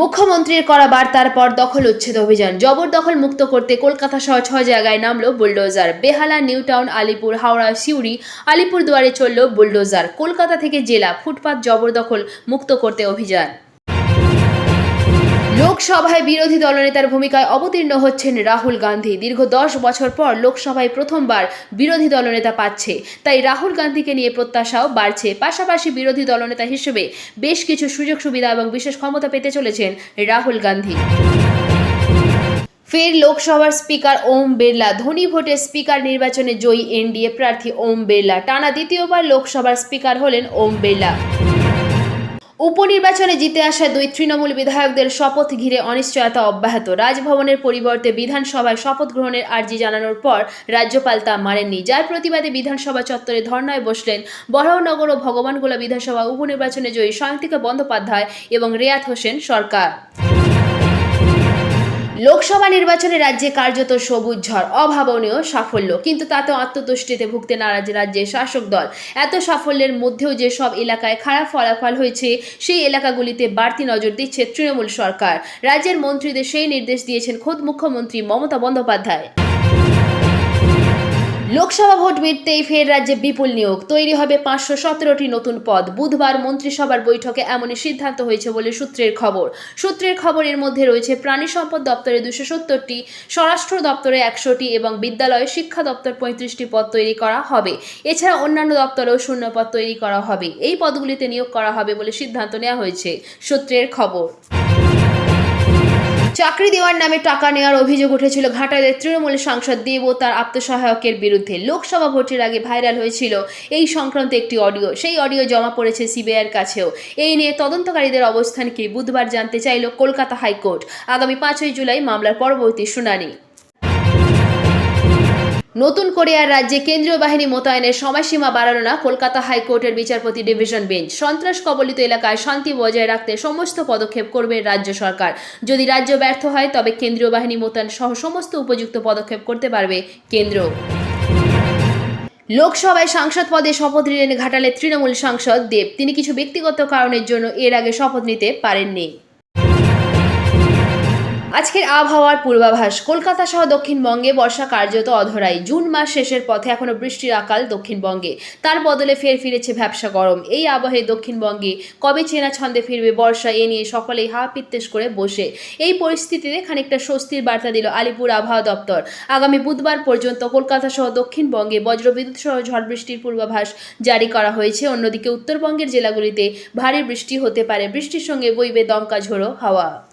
মুখ্যমন্ত্রীর করা বার্তার পর দখল উচ্ছেদ অভিযান। জবরদখল মুক্ত করতে কলকাতা সহ ছয় জায়গায় নামল bulldozer. Behala New Town Alipur, Howrah, Siuri Alipur দুয়ারে চলল বুলডোজার। কলকাতা থেকে জেলা ফুটপাত জবরদখল মুক্ত করতে অভিযান। লোকসভায় বিরোধী দলনেতার ভূমিকায় অবতীর্ণ হচ্ছেন রাহুল গান্ধী। দীর্ঘ দশ বছর পর লোকসভায় প্রথমবার বিরোধী দলনেতা পাচ্ছে। তাই রাহুল গান্ধীকে নিয়ে প্রত্যাশাও বাড়ছে। পাশাপাশি বিরোধী দলনেতা হিসেবে বেশ কিছু সুযোগ সুবিধা এবং বিশেষ ক্ষমতা পেতে চলেছেন রাহুল গান্ধী। ফের লোকসভার স্পিকার ওম বিড়লা। ধনী ভোটে স্পিকার নির্বাচনে জয়ী এনডিএ প্রার্থী ওম বিড়লা। টানা দ্বিতীয়বার লোকসভার স্পিকার হলেন ওম বিড়লা। উপনির্বাচনে জিতে আসা দুই তৃণমূল বিধায়কদের শপথ ঘিরে অনিশ্চয়তা অব্যাহত। রাজভবনের পরিবর্তে বিধানসভায় শপথ গ্রহণের আর্জি জানানোর পর রাজ্যপাল তা মানেননি। যার প্রতিবাদে বিধানসভা চত্বরে ধর্নায় বসলেন বরহনগর ও ভগবানগোলা বিধানসভা উপনির্বাচনে জয়ী সায়ন্তিকা বন্দ্যোপাধ্যায় এবং রেয়াত হোসেন সরকার। লোকসভা নির্বাচনে রাজ্যে কার্যত সবুজ ঝড়, অভাবনীয় সাফল্য। কিন্তু তাতে আত্মতুষ্টিতে ভুগতে নারাজ রাজ্যের শাসক দল। এত সাফল্যের মধ্যেও যে সব এলাকায় খারাপ ফলাফল হয়েছে, সেই এলাকাগুলিতে বাড়তি নজর দিচ্ছে তৃণমূল সরকার। রাজ্যের মন্ত্রীদের সেই নির্দেশ দিয়েছেন খোদ মুখ্যমন্ত্রী মমতা বন্দ্যোপাধ্যায়। লোকসভা ভোট মিটতেই ফের রাজ্যে বিপুল নিয়োগ। তৈরি হবে পাঁচশো সতেরোটি নতুন পদ। বুধবার মন্ত্রিসভার বৈঠকে এমনই সিদ্ধান্ত হয়েছে বলে সূত্রের খবর। সূত্রের খবরের মধ্যে রয়েছে, প্রাণী সম্পদ দপ্তরে দুশো সত্তরটি, স্বরাষ্ট্র দপ্তরে একশোটি এবং বিদ্যালয়ে শিক্ষা দপ্তর পঁয়ত্রিশটি পদ তৈরি করা হবে। এছাড়া অন্যান্য দপ্তরেও শূন্য পদ তৈরি করা হবে। এই পদগুলিতে নিয়োগ করা হবে বলে সিদ্ধান্ত নেওয়া হয়েছে। সূত্রের খবর। চাকরি দেওয়ার নামে টাকা নেওয়ার অভিযোগ উঠেছিল ঘাটালের তৃণমূল সাংসদ দেব ও তার আত্মসহায়কের বিরুদ্ধে। লোকসভা ভোটের আগে ভাইরাল হয়েছিল এই সংক্রান্ত একটি অডিও। সেই অডিও জমা পড়েছে সিবিআইয়ের কাছেও। এই নিয়ে তদন্তকারীদের অবস্থান কি বুধবার জানতে চাইল কলকাতা হাইকোর্ট। আগামী পাঁচই জুলাই মামলার পরবর্তী শুনানি। নতুন করে আর রাজ্যে কেন্দ্রীয় বাহিনী মোতায়েনের সময়সীমা বাড়ানো না, কলকাতা হাইকোর্টের বিচারপতি ডিভিশন বেঞ্চ। সন্ত্রাস কবলিত এলাকায় শান্তি বজায় রাখতে সমস্ত পদক্ষেপ করবে রাজ্য সরকার। যদি রাজ্য ব্যর্থ হয়, তবে কেন্দ্রীয় বাহিনী মোতায়েন সহ সমস্ত উপযুক্ত পদক্ষেপ করতে পারবে কেন্দ্র। লোকসভায় সাংসদ পদে শপথ নিলেন ঘাটালের তৃণমূল সাংসদ দেব। তিনি কিছু ব্যক্তিগত কারণের জন্য এর আগে শপথ নিতে পারেননি। আজকের আবহাওয়ার পূর্বাভাস, কলকাতা সহ দক্ষিণবঙ্গে বর্ষা কার্যত অধরাই। জুন মাস শেষের পথে এখনও বৃষ্টির আকাল দক্ষিণবঙ্গে। তার বদলে ফের ফিরেছে ভ্যাবসা গরম। এই আবহে দক্ষিণবঙ্গে কবে চেনা ছন্দে ফিরবে বর্ষা, এ নিয়ে সকলেই হা পিত্তেশ করে বসে। এই পরিস্থিতিতে খানিকটা স্বস্তির বার্তা দিল আলিপুর আবহাওয়া দপ্তর। আগামী বুধবার পর্যন্ত কলকাতা সহ দক্ষিণবঙ্গে বজ্রবিদ্যুৎ সহ ঝড় বৃষ্টির পূর্বাভাস জারি করা হয়েছে। অন্যদিকে উত্তরবঙ্গের জেলাগুলিতে ভারী বৃষ্টি হতে পারে। বৃষ্টির সঙ্গে বইবে দমকা ঝোড়ো হাওয়া।